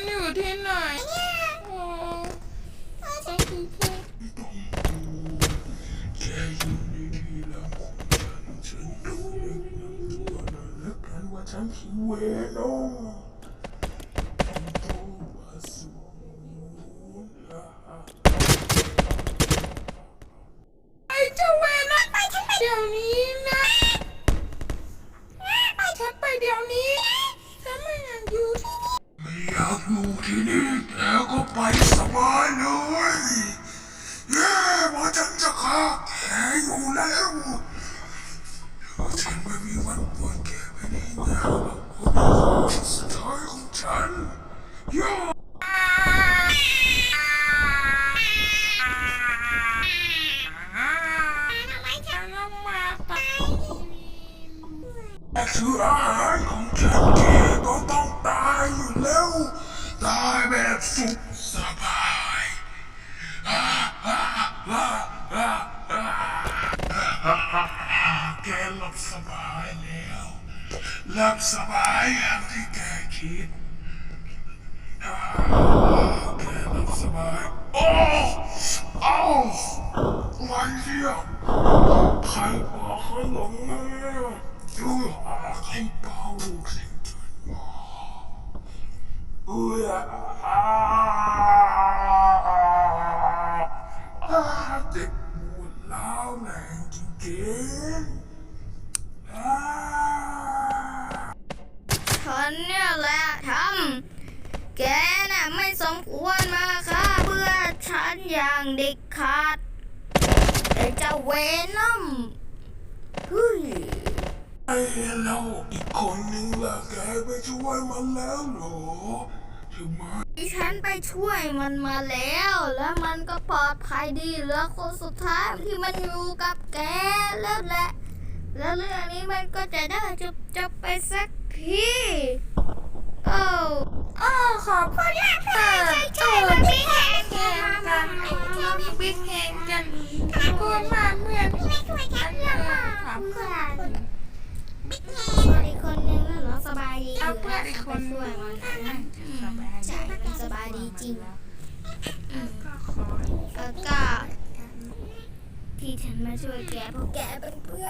มันอยู่ที่ไหนโอ้ก็คือแค่แค่อยู่ในที่ลับขงฉันฉัดูเล็กนำตัวหน่อยละกันว่าฉันคิดเวโนไอเดี๋ยวนี้นะไปเฉันไปเดี๋ยวนี้ากอยู่ที่นี่แกก็ไปสบายเลยเย้เพราฉันจะฆ่าแกอยู่แล้วฉันไม่มีวันปล่อยแกไปได้ง่ายหรอกคนที่สุดท้ายของฉันย่าคืออาหารของฉัน Hello, I'm at Fusabai. Okay, look, Sabai now. Look, Sabai, I'm the guy, kid. Okay, look, Sabai. Oh! Oh! My dear! I'm walking along. You are a boat. เจ็บปวดร้าวแรงจริงๆฉันเนี่ยแหละทำแกน่ะไม่สมควรมาฆ่าเพื่อฉันอย่างเด็กขาดไอ้เจ้าเวนัมเฮ้ยไอ้เราอีกคนนึงล่ะแกไปช่วยมันแล้วเหรอ ใช่ฉันไปช่วยมันมาแล้ว แล้วมันก็ปลอดภัยดีเหลือคนสุดท้ายที่มันอยู่กับแกแล้วแหละ แล้วเรื่องนี้มันก็จะได้จบจบไปสักทีโอ้โอ้ขอบคุณมากค่ะใช่มันบิ๊กแฮงกันมาที่นี่บิ๊กแฮงกันขอบคุณมากเพื่อนที่ไม่ช่วยกันเลยขอบคุณบิ๊กแฮงเพื่อนอีกคนนึงนะเหรอสบายดีเอาเพื่อนอีกคนช่วยมันนะใช่มันสบายดี จริงอืมก็ขอแล้วก็ที่ฉันมาช่วยแกเพราะแกเป็นเพื่อน